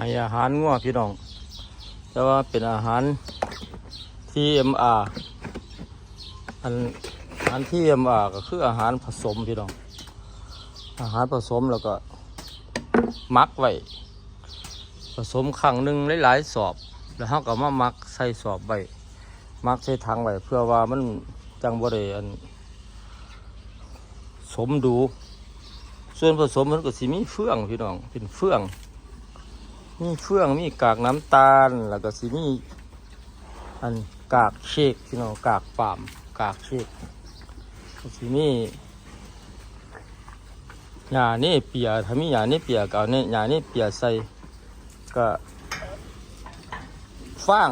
ให้อาหารงัวพี่น้อง แต่ว่าเป็นอาหาร TMR อันอาหาร TMR ก็คืออาหารผสมพี่น้อง อาหารผสมแล้วก็มักไว้ผสมครั้งหนึ่งหลายๆสอบ แล้วเขาก็มามักใส่สอบไว้มักใส่ถังไว้เพื่อว่ามันจังบริอันสมดู ส่วนผสมมันก็สิมีเฟื่องพี่น้องเป็นเฟื่อง มีเฟื่องมีกากน้ำตาล แล้วก็สิมีอันกากเชกพี่น้องกากปามกากเชกสิมีหญ้านี่เปียถ้ามีหญ้านี่เปียก็เอาเนี่ยหญ้านี่เปียใส่ก็ฟาง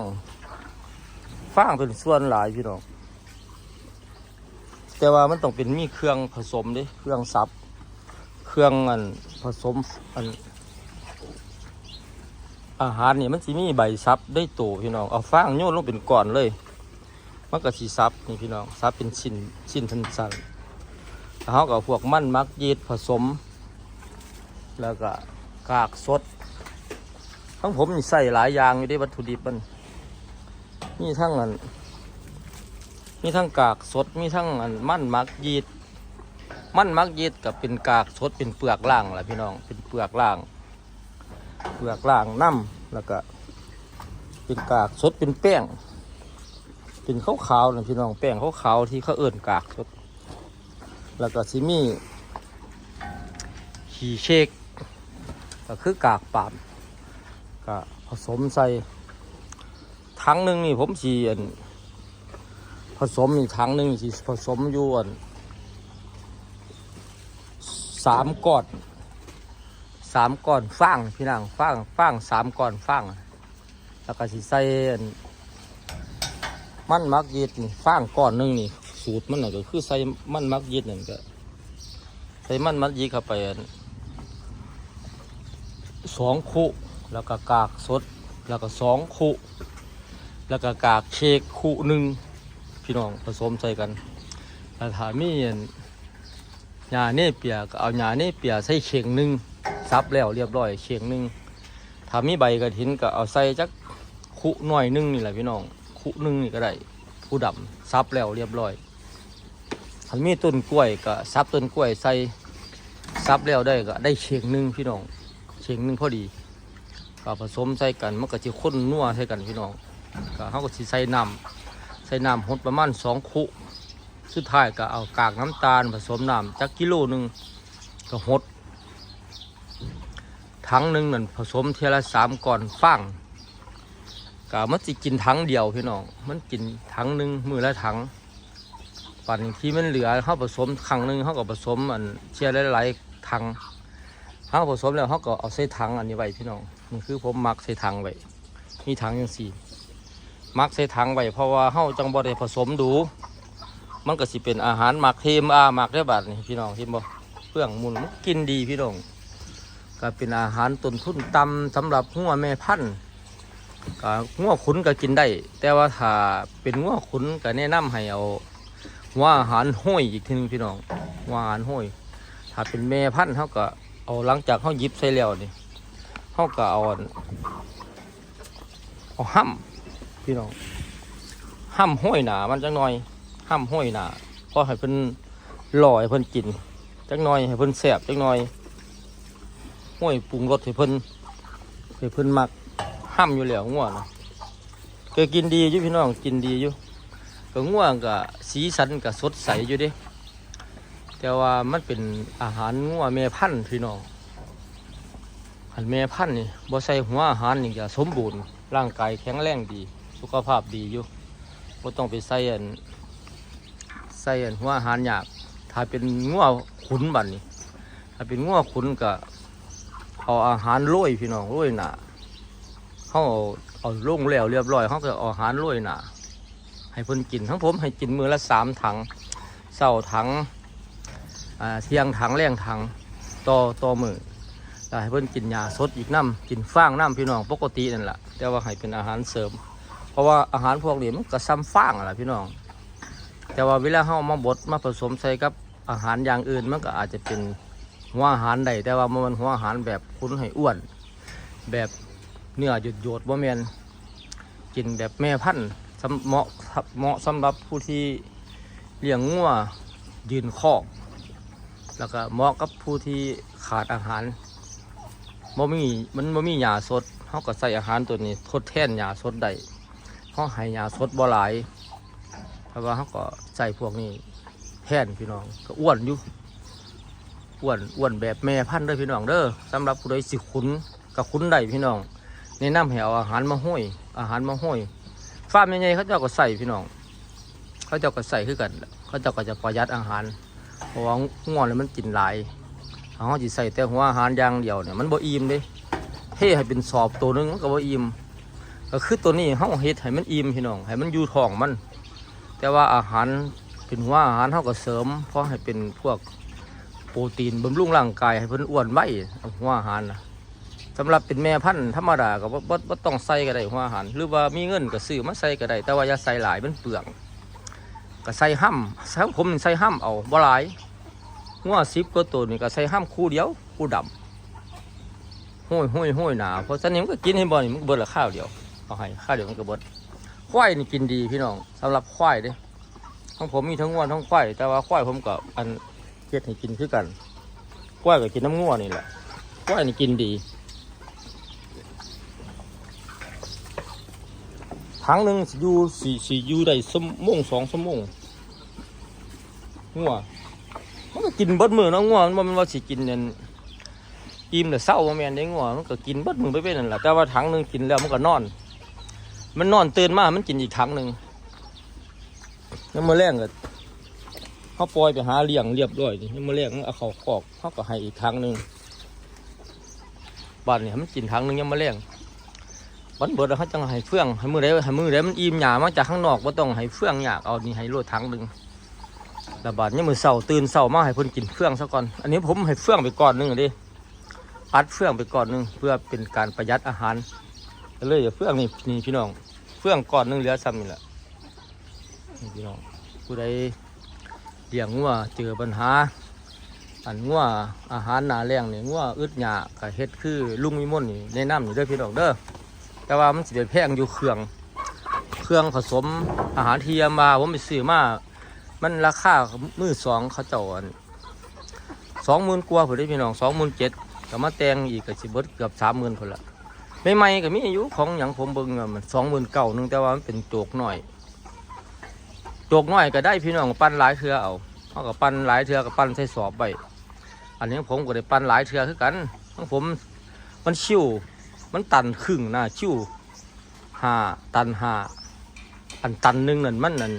ฟางเป็นส่วนหลายพี่น้องแต่ว่ามันต้องเป็นมีเครื่องผสมดิเครื่องซับ เครื่องอันผสมอัน อาหารนี่มันสิมีใบซับได้โตพี่น้องเอาฟางโยนลงเป็นก้อนเลยมันก็สิซับนี่พี่น้องซับเป็นชิ้นชิ้นสั้นๆแล้วเขาก็พวกมันมักยีดผสม แล้วก็กากสดทั้งผมใส่หลายอย่างอยู่ได้วัตถุดิบมันมีทั้งอันมีทั้งกากสดมีทั้งอันมันมักยีดมันมักยีดกับเป็นกากสดเป็นเปลือกล่างแหละพี่น้องเป็นเปลือกล่าง เปลือกล่างน้ำแล้วก็เป็นกากสดเป็นแป้ง เป็นขาวขาวๆนะพี่น้องแป้งขาวขาวๆที่เขาเอิ่นกากสด แล้วก็ซิมีขี่เชกก็คือกากปาล์มก็ผสมใส่ถังหนึ่งนี่ผมสีอันผสมอีกถังหนึ่งสีผสมอยู่อันสามก้อน สามก้อนฟางพี่นางฟางฟางสามก้อนฟางแล้วก็สิใส่มันมักยีดนี่ฟางก้อนหนึงนี่สูตรมันน่ะก็คือใส่มันมักยีดนั่นก็ใส่มันมักยีดเข้าไปสองคุแล้วก็กากสด แล้วก็สองคุแล้วก็กากเชกคุหนึ่งพี่น้องผสมใส่กันแล้วถ้ามีอันหญ้าเนเปียก็เอาหญ้าเน่เปียใส่เข่งหนึ่ง ซับแล้วเรียบร้อยเชียงหนึ่งถ้ามีใบกระถินก็เอาใส่จักคุหน่อยนึงนี่แหละพี่น้อง คุนึงนี่ก็ได้ผู้ดำซับแล้วเรียบร้อยถ้ามีต้นกล้วยก็ซับต้นกล้วยใส่ซับแล้วได้ก็ได้เชียงหนึ่งพี่น้องเชียงหนึ่งพอดีก็ผสมใส่กันมันก็จะข้นนัวใส่กันพี่น้องก็เขาก็สิใส่น้ำใส่น้ำหดประมาณสองคุสุดท้ายก็เอากากน้ำตาลผสมน้ำจักกิโลหนึ่งก็หด ถังหนึ่งนั่นผสมเทละสามก่อนฟางกะมันสิกินถังเดียวพี่น้องมันกินถังหนึ่งมือละถังปั่นที่มันเหลือเขาผสมครั้งหนึ่งเขาก็ผสมอันเชียร์หลายๆถังเขาผสมแล้วเขาก็เอาใส่ถังอันนี้ไว้พี่น้องนี่คือผมมักใส่ถังไว้มีถังอย่างสี่มักใส่ถังไว้เพราะว่าเขาจังบ่ได้ผสมดู มันก็สิเป็นอาหารหมักเทมอาหมักได้บาดนี่พี่น้องที่บ่เพื่องมุนมันกินดีพี่น้อง ก็เป็นอาหารต้นทุนต่ำสำหรับงัวแม่พันธุ์ก็งัวขุนก็กินได้ แต่ว่าถ้าเป็นงัวขุนก็แนะนำให้เอาหัวอาหารห้อยอีกทีหนึงพี่น้องหัวอาหารห้อยถ้าเป็นแม่พันธุ์เขาก็เอาหลังจากเขายิบใส่แล้วนี่เขาก็เอาเอาห้ำพี่น้องห้ำห้อยหนามันจังหน่อยห้ำห้อยหนาเพราะให้เพิ่นลอยเพิ่นกินจังหน่อยให้เพิ่นแสบจังหน่อย ห้วยปรุงรสให้เพิ่นให้เพิ่นมักห้ามอยู่แล้วง่วงนะก็กินดีอยู่พี่น้องกินดีอยู่ก็ง่วงก็สีสันก็สดใสอยู่เดิแต่ว่ามันเป็นอาหารง่วงแม่พันธุ์พี่น้องหันแม่พันธุ์นี่บ่ใส่หัวอาหารนี่จะสมบูรณ์ร่างกายแข็งแรงดี สุขภาพดีอยู่บ่ต้องไปใส่อันใส่อันหัวอาหารยากถ้าเป็นง่วงขุนบัดนี่ถ้าเป็นง่วงขุนก็ เอาอาหารโรยพี่น้องโรยหนาเขาเอาเอาลงแล้วเรียบร้อยเขาก็เอาอาหารโรยหนาให้เพิ่นกินทั้งผมให้กินมือละสามถังเสาถังเทียงถังแรงถังต่อต่อมือแล้วให้เพิ่นกินยาสดอีกน้ำกินฟางน้ำพี่น้องปกตินั่นแหละแต่ว่าให้เป็นอาหารเสริม เพราะว่าอาหารพวกนี้มันก็ซ้ำฟางแหละพี่น้อง แต่ว่าเวลาเขาเอามาบดมาผสมใส่กับอาหารอย่างอื่นมันก็อาจจะเป็น หัวอาหารใดแต่ว่ามันหัวอาหารแบบคุณให้อ้วน แบบเนื้อหยดหยดบ่แมนกินแบบแม่พันธุ์เหมาะเหมาะสำหรับผู้ที่เลี้ยงงัวยืนคอก แล้วก็เหมาะกับผู้ที่ขาดอาหารบ่มีมันบ่มีหญ้าสดเขาก็ใส่อาหารตัวนี้ทดแทนหญ้าสดได้เขาให้หญ้าสดบ่หลายเพราะว่าเขาก็ใส่พวกนี้แทนพี่น้องก็อ้วนอยู่ อ้วนอ้วนแบบแม่พันธุ์เด้อพี่น้องเด้อสำหรับผู้ใดสิขุนก็ขุนได้พี่น้องแนะนำให้เอาอาหารมาห้อยอาหารมาห้อยฟาร์มใหญ่ๆเขาเจ้าก็ใส่พี่น้อง เขาเจ้าก็ใส่คือกัน เขาเจ้าก็จะประหยัดอาหารเพราะว่าง่วงแล้วมันกินหลายเขาจะใส่แต่หัวอาหารอย่างเดียวเนี่ยมันบ่อิ่มเด้เท่ให้เป็นสอบตัวหนึงมันก็บ่อิ่มก็คือตัวนี้เขาเฮ็ดให้มันอิ่มพี่น้องให้มันอยู่ท้องมัน แต่ว่าอาหารเป็นหัวอาหารเขาก็เสริมเพราะให้เป็นพวก ปรตีนบำรุงร่างกายให้เพิ่นอ้วนไว้หัวอาหารนะสำหรับเป็นแม่พันธุ์ธรรมดาก็บ่บ่บ่ต้องใส่ก็ได้หัวอาหาร หรือว่ามีเงินก็ซื้อมาใส่ก็ได้ แต่ว่าอย่าใส่หลายมันเปลืองก็ใส่ห้ำใส่ผมใส่ห้ำเอาบ่หลายงัวสิบก็ตัวนี่ก็ใส่ห้ำคู่เดียวคู่ดำห้อยห้อยห้อยหนาเพราะฉะนั้นมันก็กินให้บ่นี่มันก็เบิดละข้าวเดียวเอาให้ข้าวเดียวมันก็เบิดควายนี่กินดีพี่น้องสำหรับควายเด้ทั้งผมมีทั้งงัวทั้งควายแต่ว่าควายผมก็อัน เฮ็ดให้กินคือกันควยก็กินน้ำงัวนี่แหละควยนี่กินดีถังหนึ่งสิอยู่สี่สี่อยู่ได้สมงสองสมงงัวมันก็กินเบิดมือเนาะงัวมันมันว่าสิกินเนี่ยอิ่มแต่เศร้าแม่นได้งัวมันก็กินเบิดมือไปเป็นนั่นแหละแต่ว่าถังหนึ่งกินแล้วมันก็นอน มันนอนตื่นมามันกินอีกถังหนึ่งแล้วมื้อแรงก็ เขาปล่อยไปหาเลี้ยงเรียบร้อยนี่แล้วมื้อแรงเอาเขาคอกเขาก็ให้อีกถังหนึ่งบ้านนี่มันกินถังหนึ่งยังมื้อแรงวันเบิดเขาจังให้เฟื่องให้มือได้ให้มือได้มันอิ่มหยามาจากข้างนอกว่าต้องให้เฟื่องอยากเอานี่ให้โลดถังหนึ่งแล้วบาดนี้มือเสาตื่นเสามาให้เพิ่นกินเฟื่องซะก่อน อันนี้ผมให้เฟื่องไปก่อนหนึงดิอัดเฟื่องไปก่อนหนึงเพื่อเป็นการประหยัดอาหารเลยอย่าเฟื่องนี่นี่พี่น้อง เฟื่องก่อนหนึงเหลือซ้ำนี่แหละนี่พี่น้องผู้ใด เลี้ยงงัวเจอปัญหา อันงัวอาหารหนาแรงนี่งัวอึดหยาก็เฮ็ดคือลุงมิมนนี่แนะนำนี่เด้อพี่น้องเด้อแต่ว่ามันสิเป็นแพงอยู่เครื่อง เครื่องผสมอาหารเทียมมาผมไปซื้อมามันราคามือสองเขาเจ้าสองหมื่นกว่าผมได้พี่น้องสองหมื่นเจ็ดก็มาแตงอีกก็สิเบิดเกือบสามหมื่นคนละไม่ใหม่ๆก็มีอายุของอย่างผมเบิ่งมันสองหมื่นเก่านึงแต่ว่ามันเป็นโจกหน่อย จกน่อยก็ได้พี่น้องปั้นหลายเทือเอาเขาก็ปั้นหลายเทือก็ปั้นใส่สอบไปอันนี้ผมก็ได้ปั้นหลายเทือคือกันของผมมันชิวมันตันครึ่งนะชิวห้าตันห้าอันตันหนึ่งนั่นมันนั่น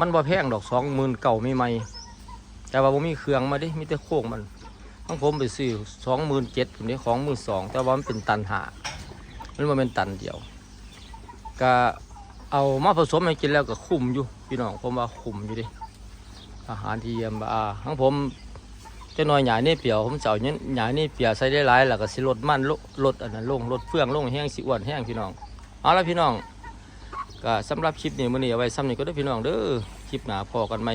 มันบ่แพงดอกสองหมื่นเก่าไม่ไม่แต่ว่าผมมีเครื่องมาดิมีแต่โค้งมันทั้งผมไปซื้อสองหมื่นเจ็ดผมได้ของมือสองแต่ว่ามันเป็นตันหามันมาเป็นตันเดียวก็ เอามาผสมให้กินแล้วก็คุ้มอยู่พี่น้องผมว่าคุ้มอยู่ดิอาหารที่เยี่ยมอ่าทั้งผมจะน้อยหยานี่เปียวผมเจ้าเนี่ยหยานี่เปียวใส่ได้หลายแล้วก็สิลดมันลลดอันนั้นลงลดเฟื่องลงแห้งสิอ้วนแห้งพี่น้องเอาละพี่น้องก็สำหรับคลิปนี้มื้อนี้เอาไว้ซ้ำนี้ก็ได้พี่น้องเด้อคลิปหนาพอกันไหม